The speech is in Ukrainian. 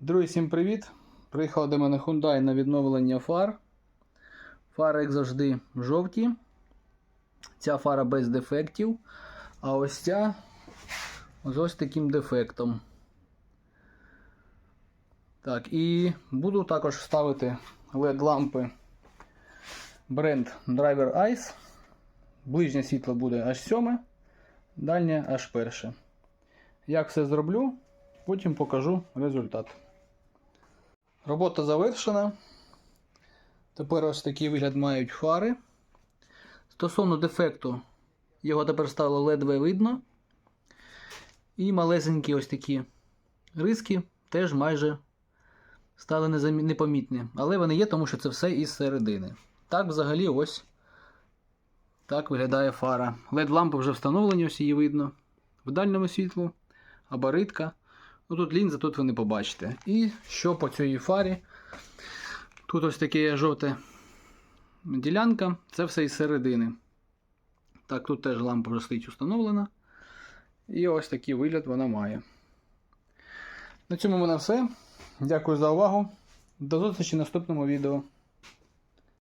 Друзі, всім привіт! Приїхав до мене Hyundai на відновлення фар. Фари, як завжди, жовті. Ця фара без дефектів. А ось ця з ось таким дефектом. Так, і буду також ставити LED-лампи бренд Driver Ice. Ближнє світло буде аж 7, дальнє аж перше. Як все зроблю, потім покажу результат. Робота завершена. Тепер ось такий вигляд мають фари. Стосовно дефекту, його тепер стало ледве видно. І малесенькі ось такі риски теж майже стали непомітні. Але вони є, тому що це все із середини. Так, взагалі, ось так виглядає фара. LED-лампи вже встановлені, ось її видно. В дальньому світлу, абаритка. Ну, тут лінза, тут ви не побачите. І що по цій фарі? Тут ось таке жовте ділянка, це все із середини. Так, тут теж лампа вже стоїть установлена. І ось такий вигляд вона має. На цьому в мене все. Дякую за увагу. До зустрічі в наступному відео.